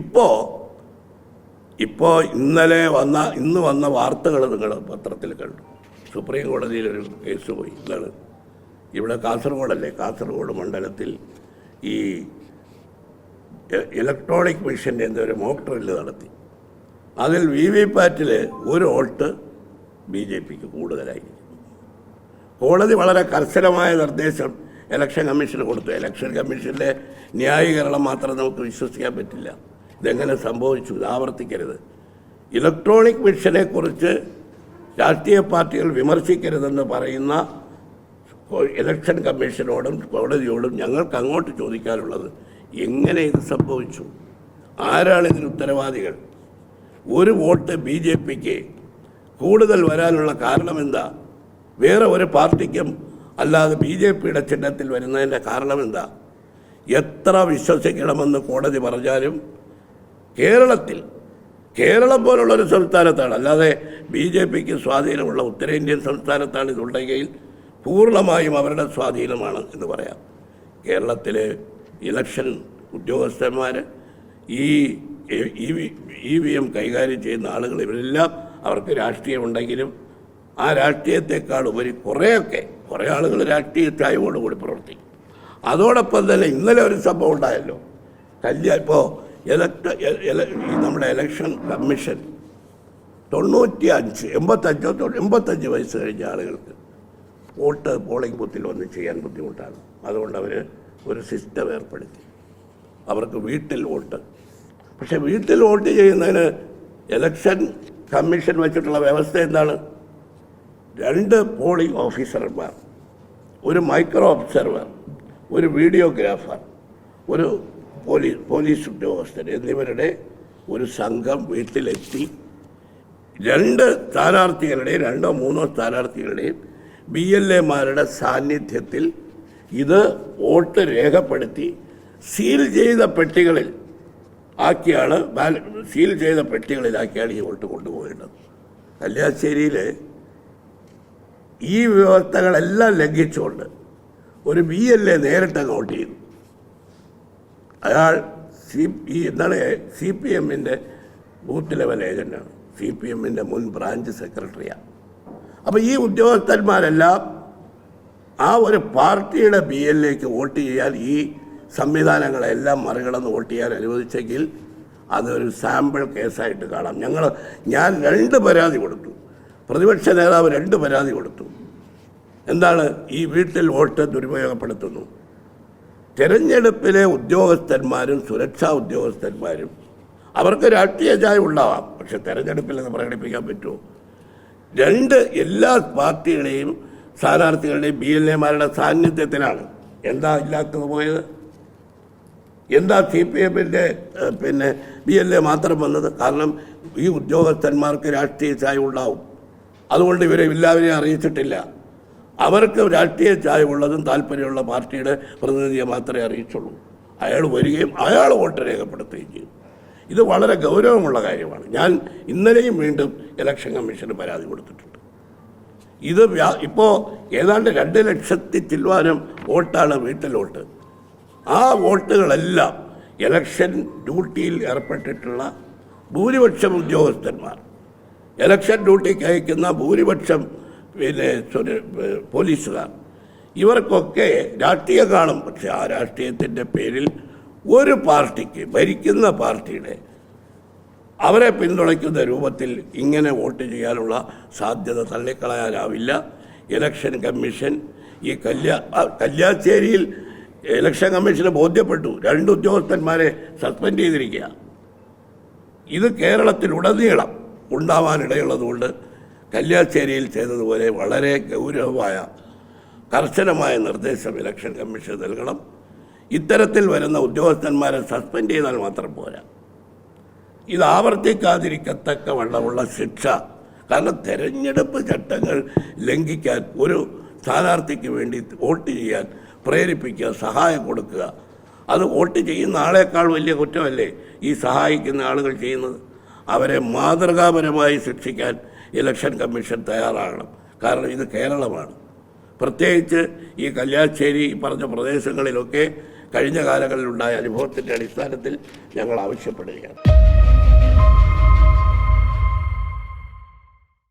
ഇപ്പോൾ ഇപ്പോൾ ഇന്നലെ വന്ന ഇന്ന് വന്ന വാർത്തകൾ നിങ്ങൾ പത്രത്തിൽ കണ്ടു. സുപ്രീം കോടതിയിലൊരു കേസ് പോയി. ഇന്നാണ് ഇവിടെ കാസർഗോഡല്ലേ? കാസർഗോഡ് മണ്ഡലത്തിൽ ഈ ഇലക്ട്രോണിക് മെഷീന്റെ എന്തോ ഒരു മോക്ക് ഡ്രില്ല് നടത്തി. അതിൽ വി വി പാറ്റിൽ ഒരു വോട്ട് ബി ജെ പിക്ക് കൂടുതലായിരിക്കും കോടതി വളരെ കർശനമായ നിർദ്ദേശം ഇലക്ഷൻ കമ്മീഷന് കൊടുത്തു. ഇലക്ഷൻ കമ്മീഷന്റെ ന്യായീകരണം മാത്രം നമുക്ക് വിശ്വസിക്കാൻ പറ്റില്ല. ഇതെങ്ങനെ സംഭവിച്ചു? ഇത് ആവർത്തിക്കരുത്. ഇലക്ട്രോണിക് മെഷീനെ കുറിച്ച് രാഷ്ട്രീയ പാർട്ടികൾ വിമർശിക്കരുതെന്ന് പറയുന്ന ഇലക്ഷൻ കമ്മീഷനോടും കോടതിയോടും ഞങ്ങൾക്ക് അങ്ങോട്ട് ചോദിക്കാനുള്ളത് എങ്ങനെ ഇത് സംഭവിച്ചു? ആരാണ് ഇതിന് ഉത്തരവാദികൾ? ഒരു വോട്ട് ബി ജെ പിക്ക് കൂടുതൽ വരാനുള്ള കാരണമെന്താ? വേറെ ഒരു പാർട്ടിക്കും അല്ലാതെ ബി ജെ പിയുടെ ചിഹ്നത്തിൽ വരുന്നതിന്റെ കാരണമെന്താ? എത്ര വിശ്വസിക്കണമെന്ന് കോടതി പറഞ്ഞാലും കേരളത്തിൽ കേരളം പോലുള്ള ഒരു സംസ്ഥാനത്താണ്. അല്ലാതെ ബി ജെ പിക്ക് സ്വാധീനമുള്ള ഉത്തരേന്ത്യൻ സംസ്ഥാനത്താണ് ഇതുണ്ടെങ്കിൽ പൂർണമായും അവരുടെ സ്വാധീനമാണ് എന്ന് പറയാം. കേരളത്തിലെ ഇലക്ഷൻ ഉദ്യോഗസ്ഥന്മാർ ഈ ഇ വി എം കൈകാര്യം ചെയ്യുന്ന ആളുകൾ ഇവരെല്ലാം അവർക്ക് രാഷ്ട്രീയമുണ്ടെങ്കിലും ആ രാഷ്ട്രീയത്തെക്കാൾ ഉപരി കുറേയൊക്കെ കുറേ ആളുകൾ രാഷ്ട്രീയ ചായവോടുകൂടി പ്രവർത്തിക്കും. അതോടൊപ്പം തന്നെ ഇന്നലെ ഒരു സംഭവം ഉണ്ടായല്ലോ. കല്യാ ഇപ്പോൾ ഇലക്ട് ഈ നമ്മുടെ ഇലക്ഷൻ കമ്മീഷൻ തൊണ്ണൂറ്റി അഞ്ച് എൺപത്തഞ്ചോ എൺപത്തഞ്ച് വയസ്സ് കഴിഞ്ഞ ആളുകൾക്ക് വോട്ട് പോളിംഗ് ബൂത്തിൽ വന്ന് ചെയ്യാൻ ബുദ്ധിമുട്ടാണ്. അതുകൊണ്ട് അവർ ഒരു സിസ്റ്റം ഏർപ്പെടുത്തി. അവർക്ക് വീട്ടിൽ വോട്ട്. പക്ഷേ വീട്ടിൽ വോട്ട് ചെയ്യുന്നതിന് ഇലക്ഷൻ കമ്മീഷൻ വെച്ചിട്ടുള്ള വ്യവസ്ഥ എന്താണ്? രണ്ട് പോളിംഗ് ഓഫീസർമാർ ഒരു മൈക്രോ ഒബ്സർവർ ഒരു വീഡിയോഗ്രാഫർ ഒരു പോലീസ് പോലീസ് ഉദ്യോഗസ്ഥർ എന്നിവരുടെ ഒരു സംഘം വീട്ടിലെത്തി. രണ്ട് സ്ഥാനാർത്ഥികളുടെയും രണ്ടോ മൂന്നോ സ്ഥാനാർത്ഥികളുടെയും ബി എൽ എമാരുടെ സാന്നിധ്യത്തിൽ ഇത് വോട്ട് രേഖപ്പെടുത്തി സീൽ ചെയ്ത പെട്ടികളിൽ ആക്കിയാണ് സീൽ ചെയ്ത പെട്ടികളിലാക്കിയാണ് ഈ വോട്ട് കൊണ്ടുപോകേണ്ടത് കല്യാശ്ശേരിയിൽ ഈ വ്യവസ്ഥകളെല്ലാം ലംഘിച്ചുകൊണ്ട് ഒരു ബി എൽ എ നേരിട്ട് വോട്ട് ചെയ്തു. അയാൾ സി ഈ എന്താണ് സി പി എമ്മിന്റെ ബൂത്ത് ലെവൽ ഏജന്റാണ് സി പി എമ്മിന്റെ മുൻ ബ്രാഞ്ച് സെക്രട്ടറിയാണ്. അപ്പോൾ ഈ ഉദ്യോഗസ്ഥന്മാരെല്ലാം ആ ഒരു പാർട്ടിയുടെ ബി എല്ലേക്ക് വോട്ട് ചെയ്യാൻ ഈ സംവിധാനങ്ങളെല്ലാം മറികടന്ന് വോട്ട് ചെയ്യാൻ അനുവദിച്ചെങ്കിൽ അതൊരു സാമ്പിൾ കേസായിട്ട് കാണാം. ഞങ്ങൾ ഞാൻ രണ്ട് പരാതി കൊടുത്തു. പ്രതിപക്ഷ നേതാവ് രണ്ട് പരാതി കൊടുത്തു. എന്താണ് ഈ വീട്ടിൽ വോട്ട് ദുരുപയോഗപ്പെടുത്തുന്നു. തെരഞ്ഞെടുപ്പിലെ ഉദ്യോഗസ്ഥന്മാരും സുരക്ഷാ ഉദ്യോഗസ്ഥന്മാരും അവർക്ക് രാഷ്ട്രീയ ചായ ഉണ്ടാവാം. പക്ഷെ തെരഞ്ഞെടുപ്പിൽ അത് പ്രകടിപ്പിക്കാൻ പറ്റുമോ? രണ്ട് എല്ലാ പാർട്ടികളെയും സ്ഥാനാർത്ഥികളുടെയും ബി എൽ എമാരുടെ സാന്നിധ്യത്തിലാണ്. എന്താ ഇല്ലാത്തത് പോയത്? എന്താ സി പി എമ്മിന്റെ പിന്നെ ബി എൽ എ മാത്രം വന്നത്? കാരണം ഈ ഉദ്യോഗസ്ഥന്മാർക്ക് രാഷ്ട്രീയ ചായ ഉണ്ടാവും. അതുകൊണ്ട് ഇവരെ എല്ലാവരെയും അറിയിച്ചിട്ടില്ല. അവർക്ക് രാഷ്ട്രീയ ചായ ഉള്ളതും താല്പര്യമുള്ള പാർട്ടിയുടെ പ്രതിനിധിയെ മാത്രമേ അറിയിച്ചുള്ളൂ. അയാൾ വരികയും അയാൾ വോട്ട് രേഖപ്പെടുത്തുകയും ചെയ്യും ഇത് വളരെ ഗൗരവമുള്ള കാര്യമാണ്. ഞാൻ ഇന്നലെയും വീണ്ടും ഇലക്ഷൻ കമ്മീഷന് പരാതി കൊടുത്തിട്ടുണ്ട്. ഇത് ഇപ്പോൾ ഏതാണ്ട് രണ്ട് ലക്ഷത്തി ചിൽവാനം വോട്ടാണ് വീട്ടിൽ വോട്ട് ആ വോട്ടുകളെല്ലാം ഇലക്ഷൻ ഡ്യൂട്ടിയിൽ ഏർപ്പെട്ടിട്ടുള്ള ഭൂരിപക്ഷം ഉദ്യോഗസ്ഥന്മാർ. ഇലക്ഷൻ ഡ്യൂട്ടിക്ക് അയക്കുന്ന ഭൂരിപക്ഷം പിന്നെ പോലീസുകാർ. ഇവർക്കൊക്കെ രാഷ്ട്രീയം കാണും. പക്ഷെ ആ രാഷ്ട്രീയത്തിന്റെ പേരിൽ ഒരു പാർട്ടിക്ക് ഭരിക്കുന്ന പാർട്ടിയുടെ അവരെ പിന്തുണയ്ക്കുന്ന രൂപത്തിൽ ഇങ്ങനെ വോട്ട് ചെയ്യാനുള്ള സാധ്യത തള്ളിക്കളയാനാവില്ല. ഇലക്ഷൻ കമ്മീഷൻ ഈ കല്യാ കല്യാശ്ശേരിയിൽ ഇലക്ഷൻ കമ്മീഷന് ബോധ്യപ്പെട്ടു. രണ്ട് ഉദ്യോഗസ്ഥന്മാരെ സസ്പെൻഡ് ചെയ്തിരിക്കുക. ഇത് കേരളത്തിലുടനീളം ഉണ്ടാവാനിടയുള്ളതുകൊണ്ട് കല്യാശ്ശേരിയിൽ ചെയ്തതുപോലെ വളരെ ഗൗരവമായ കർശനമായ നിർദ്ദേശം ഇലക്ഷൻ കമ്മീഷൻ നൽകണം. ഇത്തരത്തിൽ വരുന്ന ഉദ്യോഗസ്ഥന്മാരെ സസ്പെൻഡ് ചെയ്താൽ മാത്രം പോരാ. ഇത് ആവർത്തിക്കാതിരിക്കത്തക്ക വണ്ണമുള്ള ശിക്ഷ. കാരണം തെരഞ്ഞെടുപ്പ് ചട്ടങ്ങൾ ലംഘിക്കാൻ ഒരു സ്ഥാനാർത്ഥിക്ക് വേണ്ടി വോട്ട് ചെയ്യാൻ പ്രേരിപ്പിക്കുക സഹായം കൊടുക്കുക. അത് വോട്ട് ചെയ്യുന്ന ആളേക്കാൾ വലിയ കുറ്റമല്ലേ ഈ സഹായിക്കുന്ന ആളുകൾ ചെയ്യുന്നത്? അവരെ മാതൃകാപരമായി ശിക്ഷിക്കാൻ ഇലക്ഷൻ കമ്മീഷൻ തയ്യാറാകണം. കാരണം ഇത് കേരളമാണ്. പ്രത്യേകിച്ച് ഈ കല്യാശ്ശേരി പറഞ്ഞ പ്രദേശങ്ങളിലൊക്കെ കഴിഞ്ഞ കാലങ്ങളിലുണ്ടായ അനുഭവത്തിന്റെ അടിസ്ഥാനത്തിൽ ഞങ്ങൾ ആവശ്യപ്പെടുകയാണ്.